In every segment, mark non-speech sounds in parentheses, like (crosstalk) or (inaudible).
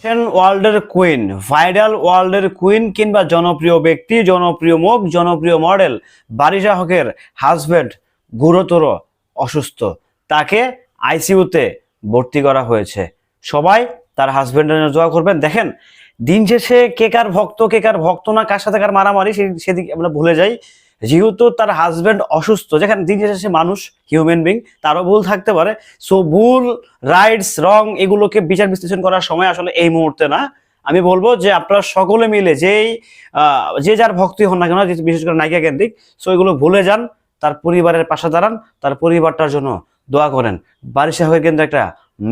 Fashion ওয়ার্ল্ডের queen viral ওয়ার্ল্ডের queen কিংবা জনপ্রিয় ব্যক্তি, জনপ্রিয় মুখ, জনপ্রিয় মডেল, বারিশা হকের হাজবেন্ড গুরুতর অসুস্থ। তাকে আইসিইউতে ভর্তি করা হয়েছে। সবাই তার হাজবেন্ডের জন্য করবেন। দেখেন, দিন শেষে কে কার ভক্ত, কে কার ভক্ত না, কার সাথে কার মারামারি সেদিকে আমরা ভুলে যাই। যেহেতু তার হাজবেন্ড অসুস্থ যেখানে দিন শেষে মানুষ হিউম্যান বিং তারও ভুল থাকতে পারে। সো ভুল রাইটস রং এগুলোকে বিচার বিশ্লেষণ করার সময় আসলে এই মুহূর্তে না। আমি বলব যে আপনারা সকলে মিলে যেই যে যার ভক্তি হন না কেন বিশেষ করে নায়িকা কেন্দ্রিক সো এগুলো ভুলে যান তার পরিবারের পাশে দাঁড়ান তার পরিবারটার জন্য দোয়া করেন। বারিশা হয়ে কিন্তু একটা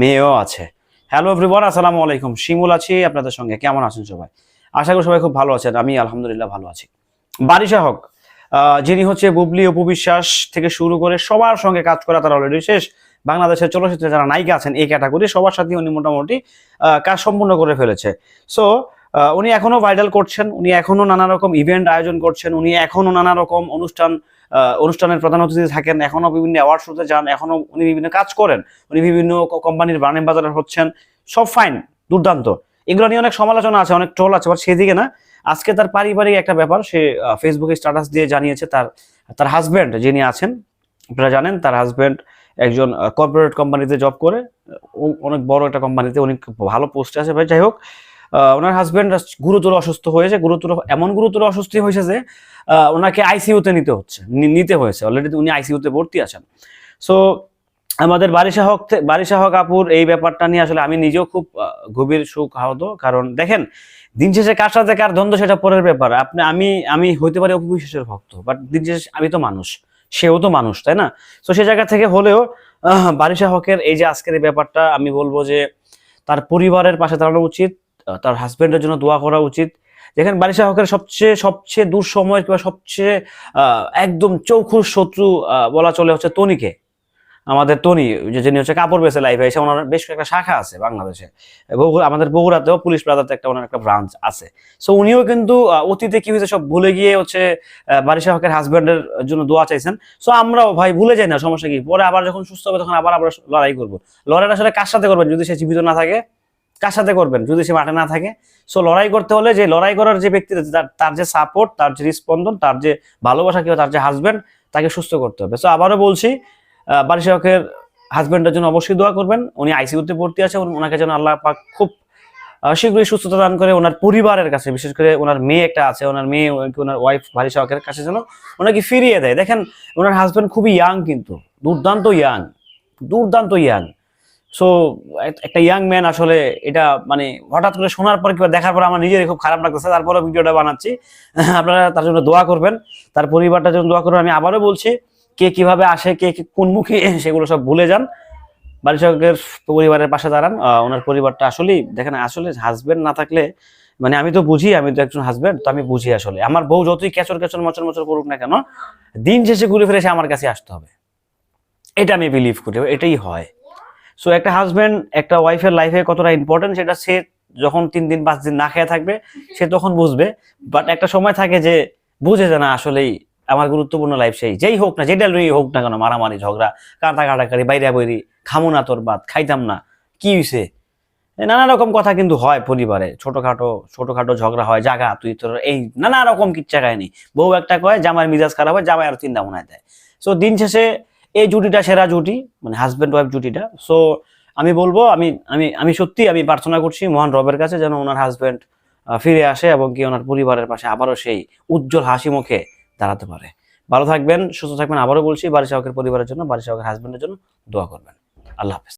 মেয়েও আছে। হ্যালো এভরিওয়ান আসসালামু আলাইকুম। শিমুল আছি আপনাদের সঙ্গে। কেমন আছেন সবাই? আশা করি সবাই খুব ভালো আছেন। আমি আলহামদুলিল্লাহ ভালো আছি। হক আহ, যিনি হচ্ছে বুবলি অপু বিশ্বাস থেকে শুরু করে সবার সঙ্গে কাজ করা তার অলরেডি শেষ। বাংলাদেশের চলচ্চিত্রে যারা নায়িকা আছেন এই ক্যাটাগরি সবার সাথে উনি মোটামুটি কাজ সম্পূর্ণ করে ফেলেছে। সো উনি এখনও ভাইরাল করছেন, উনি এখনও নানা রকম ইভেন্ট আয়োজন করছেন, উনি এখনও নানা রকম অনুষ্ঠান অনুষ্ঠানের প্রধান অতিথি থাকেন, এখনও বিভিন্ন অ্যাওয়ার্ড শোতে যান, এখনও উনি বিভিন্ন কাজ করেন, উনি বিভিন্ন কোম্পানির ব্রান্ড বাজারে হচ্ছেন, সব ফাইন দুর্দান্ত। এগুলো নিয়ে অনেক সমালোচনা আছে, অনেক ট্রোল আছে বাট সেদিকে না আজকে তার পারিবারিক একটা ব্যাপার, সে ফেসবুকে স্ট্যাটাস দিয়ে জানিয়েছে তার তার হাজব্যান্ড যিনি আছেন, আপনারা জানেন তার হাজব্যান্ড একজন কর্পোরেট কোম্পানিতে জব করে অনেক বড় একটা কোম্পানিতে অনেক ভালো পোস্টে আছে, ভাই, যাই হোক ওনার হাজবেন্ড গুরুতর অসুস্থ হয়েছে, গুরুতর, এমন গুরুতর অসুস্থ হয়েছে যে ওনাকে আইসিইউতে নিতে হচ্ছে নিতে হয়েছে অলরেডি উনি আইসিইউতে ভর্তি আছেন। সো আমাদের বারিশা হক বারিশা হক আপুর এই ব্যাপারটা নিয়ে আসলে আমি নিজেও খুব গভীর সুখ আহত। কারণ দেখেন, দিন শেষে কার সাথে কার দ্বন্দ্ব সেটা পরের ব্যাপার। আপনি, আমি আমি হইতে পারি অপু বিশ্বাসের ভক্ত বাট দিন শেষে আমি তো মানুষ, সেও তো মানুষ, তাই না? তো সে জায়গা থেকে হলেও বারিশা হকের এই যে আজকের এই ব্যাপারটা, আমি বলব যে তার পরিবারের পাশে দাঁড়ানো উচিত তার হাজবেন্ডের জন্য দোয়া করা উচিত। যেখানে বারিশা হকের সবচেয়ে সবচেয়ে দুঃসময় কিংবা সবচেয়ে একদম চৌখুর শত্রু বলা চলে হচ্ছে তনিকে। আমাদের তনি, যে যিনি হচ্ছে কাপড় বেচে লাইফে এসে ওনার বেশ কয়েকটা শাখা আছে বাংলাদেশে। বগুড়া, আমাদের বগুড়াতেও পুলিশ প্লাজাতে একটা, ওনার একটা ব্রাঞ্চ আছে। সো উনিও কিন্তু অতীতে কি হয়েছে সব ভুলে গিয়ে হচ্ছে বারিশা হকের হাজবেন্ডের জন্য দোয়া চাইছেন। সো আমরাও ভাই ভুলে যাই না, সমস্যা কি? পরে আবার যখন সুস্থ হবে তখন আবার আমরা লড়াই করব। লড়াইটা আসলে কার সাথে করবেন? যদি সে জীবিত না থাকে, কার সাথে করবেন? যদি সে মাঠে না থাকে? সো লড়াই করতে হলে যে লড়াই করার যে ব্যক্তি তার- যে সাপোর্ট তার যে স্পন্দন তার যে ভালোবাসা কিংবা তার যে হাজবেন্ড তাকে সুস্থ করতে হবে। সো আবারও বলছি আহ, বারিশা হকের হাজবেন্ডের জন্য অবশ্যই দোয়া করবেন। উনি আইসিইউতে ভর্তি আছে ওনাকে যেন আল্লাহ পাক খুব শীঘ্রই সুস্থতা দান করে ওনার পরিবারের কাছে বিশেষ করে ওনার মেয়ে একটা আছে ওনার মেয়ে ওনার ওয়াইফ বারিশা হকের কাছে যেন ওনাকে ফিরিয়ে দেয়। দেখেন ওনার হাজবেন্ড খুবই ইয়াং কিন্তু দুর্দান্ত ইয়াং দুর্দান্ত ইয়াং সো একটা ইয়াং ম্যান আসলে এটা মানে হঠাৎ করে শোনার পর কিংবা দেখার পর আমার নিজেরই খুব খারাপ লাগতেছে। তারপরে ভিডিওটা বানাচ্ছি। (laughs) আপনারা তার জন্য দোয়া করবেন তার পরিবারটার জন্য দোয়া করবেন। আমি আবারও বলছি কে কীভাবে আসে, কে কোন মুখে (laughs) সেগুলো সব ভুলে যান। বারিশাকের পরিবারের পাশে দাঁড়ান। ওনার পরিবারটা আসলেই, দেখেন, আসলে হাজবেন্ড না থাকলে মানে আমি তো বুঝি, আমি তো একজন হাজবেন্ড তো আমি বুঝি আসলে। আমার বউ যতই কেচর কেচর মচর মচর করুক না কেন, দিন শেষে ঘুরে ফিরে এসে আমার কাছে আসতে হবে। এটা আমি বিলিভ করি, এটাই হয়। সো একটা হাজবেন্ড একটা ওয়াইফের লাইফে কতটা ইম্পর্টেন্ট সেটা সে যখন তিন দিন, পাঁচ দিন না খেয়ে থাকবে, সে তখন বুঝবে। বাট একটা সময় থাকে যে, বুঝে যে না, আসলেই আমার গুরুত্বপূর্ণ লাইফ সেই। যেই হোক না যেটা লই হোক না কেন, মারামারি, ঝগড়া কাঁটা কাটাকারি বাইরে বৈরি খামো না তোর বাদ, খাইতাম না। কি হইছে? নানা রকম কথা কিন্তু হয় পরিবারে। ছোটখাটো ছোটখাটো ঝগড়া হয়, জাগা, তুই তোর এই নানা রকম কিচ্ছা কাহিনী বউ একটা কয় জামাইয়ের মিজাজ খারাপ হয়, জামাই আর চিন্তা মনে দেয়। সো দিন শেষে এই জুটিটা সেরা জুটি মানে হাজব্যান্ড ওয়াইফ জুটিটা। সো আমি বলব, আমি আমি আমি সত্যি আমি প্রার্থনা করছি মহান রবের কাছে যেন ওনার হাজব্যান্ড ফিরে আসে এবং কি ওনার পরিবারের পাশে আবারও সেই উজ্জ্বল হাসি মুখে দাঁড়াতে পারে। ভালো থাকবেন, সুস্থ থাকবেন, আবারও বলছি বাড়ি সাহকের পরিবারের জন্য বাড়ি সাহকের হাজব্যান্ডের জন্য দোয়া করবেন। আল্লাহ হাফেজ।